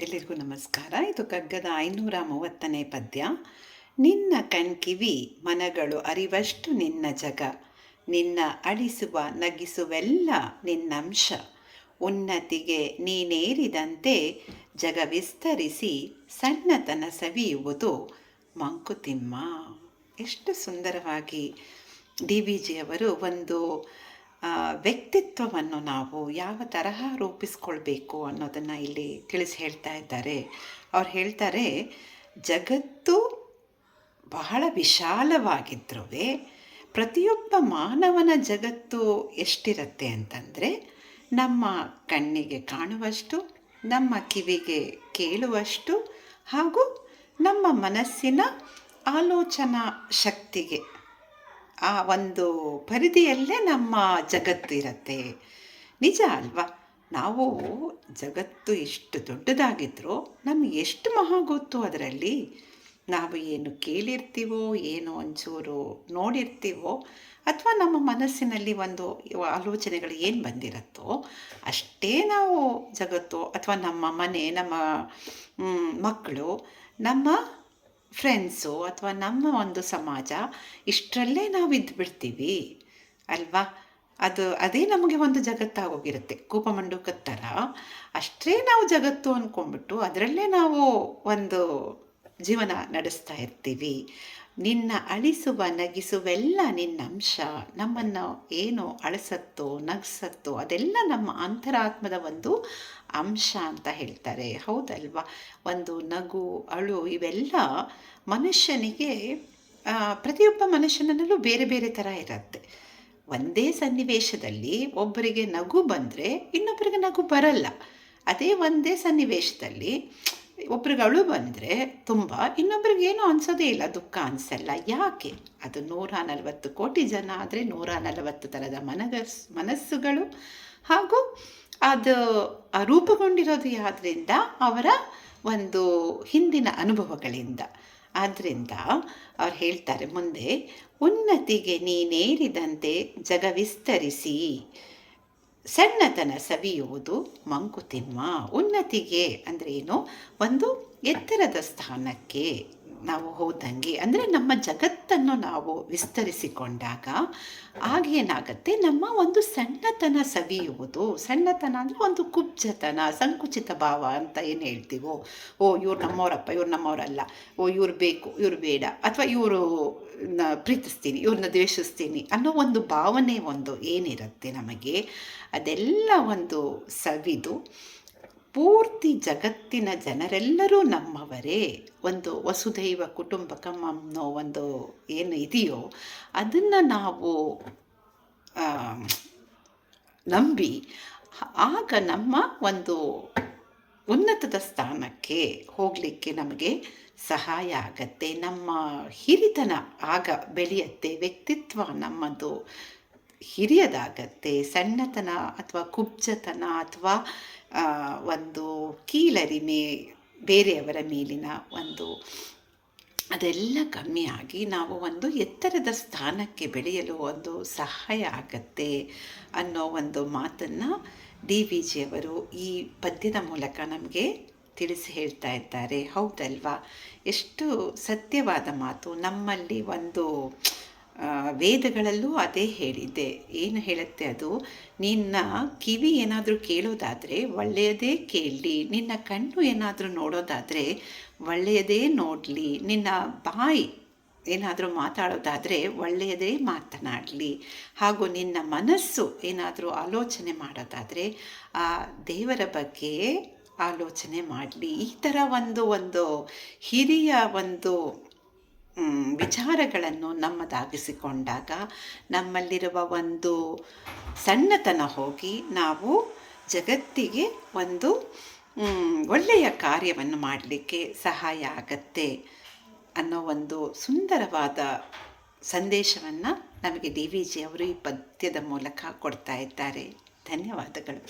ಎಲ್ಲರಿಗೂ ನಮಸ್ಕಾರ. ಇದು ಕಗ್ಗದ ಐನೂರ ಮೂವತ್ತನೇ ಪದ್ಯ. ನಿನ್ನ ಕಣ್ಕಿವಿ ಮನಗಳು ಅರಿವಷ್ಟು ನಿನ್ನ ಜಗ. ನಿನ್ನ ಅಳಿಸುವ ನಗಿಸುವೆಲ್ಲ ನಿನ್ನಂಶ. ಉನ್ನತಿಗೆ ನೀನೇರಿದಂತೆ ಜಗ ವಿಸ್ತರಿಸಿ ಸಣ್ಣತನ ಸವಿಯುವುದು ಮಂಕುತಿಮ್ಮ. ಎಷ್ಟು ಸುಂದರವಾಗಿ ಡಿ ವಿ ಜಿಯವರು ಒಂದು ವ್ಯಕ್ತಿತ್ವವನ್ನು ನಾವು ಯಾವ ತರಹ ರೂಪಿಸ್ಕೊಳ್ಬೇಕು ಅನ್ನೋದನ್ನು ಇಲ್ಲಿ ತಿಳಿಸಿ ಹೇಳ್ತಾ ಇದ್ದಾರೆ. ಅವ್ರು ಹೇಳ್ತಾರೆ, ಜಗತ್ತು ಬಹಳ ವಿಶಾಲವಾಗಿದ್ರೂ ಪ್ರತಿಯೊಬ್ಬ ಮಾನವನ ಜಗತ್ತು ಎಷ್ಟಿರುತ್ತೆ ಅಂತಂದರೆ, ನಮ್ಮ ಕಣ್ಣಿಗೆ ಕಾಣುವಷ್ಟು, ನಮ್ಮ ಕಿವಿಗೆ ಕೇಳುವಷ್ಟು ಹಾಗೂ ನಮ್ಮ ಮನಸ್ಸಿನ ಆಲೋಚನಾ ಶಕ್ತಿಗೆ ಆ ಒಂದು ಪರಿಧಿಯಲ್ಲೇ ನಮ್ಮ ಜಗತ್ತು ಇರುತ್ತೆ. ನಿಜ ಅಲ್ವಾ? ನಾವು ಜಗತ್ತು ಎಷ್ಟು ದೊಡ್ಡದಾಗಿದ್ರೂ ನಮ್ಗೆ ಎಷ್ಟು ಮಹಾ ಗೊತ್ತು ಅದರಲ್ಲಿ? ನಾವು ಏನು ಕೇಳಿರ್ತೀವೋ, ಏನು ಒಂಚೂರು ನೋಡಿರ್ತೀವೋ, ಅಥವಾ ನಮ್ಮ ಮನಸ್ಸಿನಲ್ಲಿ ಒಂದು ಆಲೋಚನೆಗಳು ಏನು ಬಂದಿರುತ್ತೋ, ಅಷ್ಟೇ ನಾವು ಜಗತ್ತು ಅಥವಾ ನಮ್ಮ ಮನೆ, ನಮ್ಮ ಮಕ್ಕಳು, ನಮ್ಮ ಫ್ರೆಂಡ್ಸು ಅಥವಾ ನಮ್ಮ ಒಂದು ಸಮಾಜ ಇಷ್ಟರಲ್ಲೇ ನಾವು ಇದ್ದುಬಿಡ್ತೀವಿ ಅಲ್ವಾ? ಅದು, ಅದೇ ನಮಗೆ ಒಂದು ಜಗತ್ತಾಗೋಗಿರುತ್ತೆ. ಕೂಪಮಂಡುಕದ ಥರ ಅಷ್ಟೇ ನಾವು ಜಗತ್ತು ಅಂದ್ಕೊಂಡ್ಬಿಟ್ಟು ಅದರಲ್ಲೇ ನಾವು ಒಂದು ಜೀವನ ನಡೆಸ್ತಾ ಇರ್ತೀವಿ. ನಿನ್ನ ಅಳಿಸುವ, ನಗಿಸುವೆಲ್ಲ ನಿನ್ನ ಅಂಶ, ನಮ್ಮನ್ನು ಏನು ಅಳಿಸತ್ತೋ, ನಗಿಸತ್ತೋ ಅದೆಲ್ಲ ನಮ್ಮ ಅಂತರಾತ್ಮದ ಒಂದು ಅಂಶ ಅಂತ ಹೇಳ್ತಾರೆ. ಹೌದಲ್ವಾ? ಒಂದು ನಗು, ಅಳು ಇವೆಲ್ಲ ಮನುಷ್ಯನಿಗೆ ಪ್ರತಿಯೊಬ್ಬ ಮನುಷ್ಯನಲ್ಲೂ ಬೇರೆ ಬೇರೆ ಥರ ಇರುತ್ತೆ. ಒಂದೇ ಸನ್ನಿವೇಶದಲ್ಲಿ ಒಬ್ಬರಿಗೆ ನಗು ಬಂದರೆ ಇನ್ನೊಬ್ಬರಿಗೆ ನಗು ಬರಲ್ಲ. ಅದೇ ಒಂದೇ ಸನ್ನಿವೇಶದಲ್ಲಿ ಒಬ್ರಿಗೆ ಅಳು ಬಂದರೆ ತುಂಬ ಇನ್ನೊಬ್ರಿಗೆ ಏನೂ ಅನ್ಸೋದೇ ಇಲ್ಲ, ದುಃಖ ಅನಿಸಲ್ಲ. ಯಾಕೆ? ಅದು ನೂರ ನಲವತ್ತು ಕೋಟಿ ಜನ ಆದರೆ ನೂರ ನಲವತ್ತು ಥರದ ಮನಗಸ್, ಮನಸ್ಸುಗಳು ಹಾಗೂ ಅದು ರೂಪುಗೊಂಡಿರೋದು ಯಾವುದರಿಂದ ಅವರ ಒಂದು ಹಿಂದಿನ ಅನುಭವಗಳಿಂದ. ಆದ್ದರಿಂದ ಅವ್ರು ಹೇಳ್ತಾರೆ ಮುಂದೆ, ಉನ್ನತಿಗೆ ನೀನೇರಿದಂತೆ ಜಗ ವಿಸ್ತರಿಸಿ ಸಣ್ಣತನ ಸವಿಯುವುದು ಮಂಕುತಿಮ್ಮ ಉನ್ನತಿಗೆ ಅಂದರೆ ಏನು? ಒಂದು ಎತ್ತರದ ಸ್ಥಾನಕ್ಕೆ. ನಾವು ಹೋದಂಗೆ, ಅಂದರೆ ನಮ್ಮ ಜಗತ್ತನ್ನು ನಾವು ವಿಸ್ತರಿಸಿಕೊಂಡಾಗ ಆಗೇನಾಗತ್ತೆ? ನಮ್ಮ ಒಂದು ಸಣ್ಣತನ ಸವಿಯುವುದು. ಸಣ್ಣತನ ಅಂದರೆ ಒಂದು ಕುಬ್ಜತನ, ಸಂಕುಚಿತ ಭಾವ ಅಂತ ಏನು ಹೇಳ್ತೀವೋ? ಓ, ಇವ್ರು ನಮ್ಮವರಪ್ಪ, ಇವ್ರು ನಮ್ಮವರಲ್ಲ. ಓ, ಇವ್ರು ಬೇಕು, ಇವ್ರು ಬೇಡ. ಅಥವಾ ಇವರು ಪ್ರೀತಿಸ್ತೀನಿ ಇವ್ರನ್ನ ದ್ವೇಷಿಸ್ತೀನಿ ಅನ್ನೋ ಒಂದು ಭಾವನೆ ಒಂದು ಏನಿರುತ್ತೆ ನಮಗೆ? ಅದೆಲ್ಲ ಒಂದು ಸವಿದು ಪೂರ್ತಿ ಜಗತ್ತಿನ ಜನರೆಲ್ಲರೂ ನಮ್ಮವರೇ. ಒಂದು ವಸುದೈವ ಕುಟುಂಬಕಂ ಅನ್ನೋ ಒಂದು ಏನು ಇದೆಯೋ, ಅದನ್ನು ನಾವು ನಂಬಿ, ಆಗ ನಮ್ಮ ಒಂದು ಉನ್ನತದ ಸ್ಥಾನಕ್ಕೆ ಹೋಗಲಿಕ್ಕೆ ನಮಗೆ ಸಹಾಯ ಆಗತ್ತೆ. ನಮ್ಮ ಹಿರಿತನ ಆಗ ಬೆಳೆಯತ್ತೆ. ವ್ಯಕ್ತಿತ್ವ ನಮ್ಮದು ಹಿರಿಯದಾಗತ್ತೆ, ಸಣ್ಣತನ ಅಥವಾ ಕುಬ್ಜತನ ಅಥವಾ ಒಂದು ಕೀಳರಿಮೆ, ಬೇರೆಯವರ ಮೇಲಿನ ಒಂದು ಅದೆಲ್ಲ ಕಮ್ಮಿಯಾಗಿ ನಾವು ಒಂದು ಎತ್ತರದ ಸ್ಥಾನಕ್ಕೆ ಬೆಳೆಯಲು ಒಂದು ಸಹಾಯ ಆಗತ್ತೆ ಅನ್ನೋ ಒಂದು ಮಾತನ್ನು ಡಿ ವಿ ಜಿಯವರು ಈ ಪದ್ಯದ ಮೂಲಕ ನಮಗೆ ತಿಳಿಸಿ ಹೇಳ್ತಾ ಇದ್ದಾರೆ. ಹೌದಲ್ವಾ? ಎಷ್ಟು ಸತ್ಯವಾದ ಮಾತು. ನಮ್ಮಲ್ಲಿ ಒಂದು ವೇದಗಳಲ್ಲೂ ಅದೇ ಹೇಳಿದೆ ಏನು ಹೇಳುತ್ತೆ ಅದು? ನಿನ್ನ ಕಿವಿ ಏನಾದರೂ ಕೇಳೋದಾದರೆ ಒಳ್ಳೆಯದೇ ಕೇಳಲಿ. ನಿನ್ನ ಕಣ್ಣು ಏನಾದರೂ ನೋಡೋದಾದರೆ ಒಳ್ಳೆಯದೇ ನೋಡಲಿ. ನಿನ್ನ ಬಾಯಿ ಏನಾದರೂ ಮಾತಾಡೋದಾದರೆ ಒಳ್ಳೆಯದೇ ಮಾತನಾಡಲಿ. ಹಾಗೂ ನಿನ್ನ ಮನಸ್ಸು ಏನಾದರೂ ಆಲೋಚನೆ ಮಾಡೋದಾದರೆ, ಆ, ದೇವರ ಬಗ್ಗೆ ಆಲೋಚನೆ ಮಾಡಲಿ. ಈ ಥರ ಒಂದು ಒಂದು ಹಿರಿಯ ಒಂದು ವಿಚಾರಗಳನ್ನು ನಮ್ಮದಾಗಿಸಿಕೊಂಡಾಗ ನಮ್ಮಲ್ಲಿರುವ ಒಂದು ಸಣ್ಣತನ ಹೋಗಿ ನಾವು ಜಗತ್ತಿಗೆ ಒಂದು ಒಳ್ಳೆಯ ಕಾರ್ಯವನ್ನು ಮಾಡಲಿಕ್ಕೆ ಸಹಾಯ ಆಗತ್ತೆ ಅನ್ನೋ ಒಂದು ಸುಂದರವಾದ ಸಂದೇಶವನ್ನು ನಮಗೆ ಡಿ ವಿ ಜಿ ಅವರು ಈ ಪದ್ಯದ ಮೂಲಕ ಕೊಡ್ತಾ ಇದ್ದಾರೆ. ಧನ್ಯವಾದಗಳು.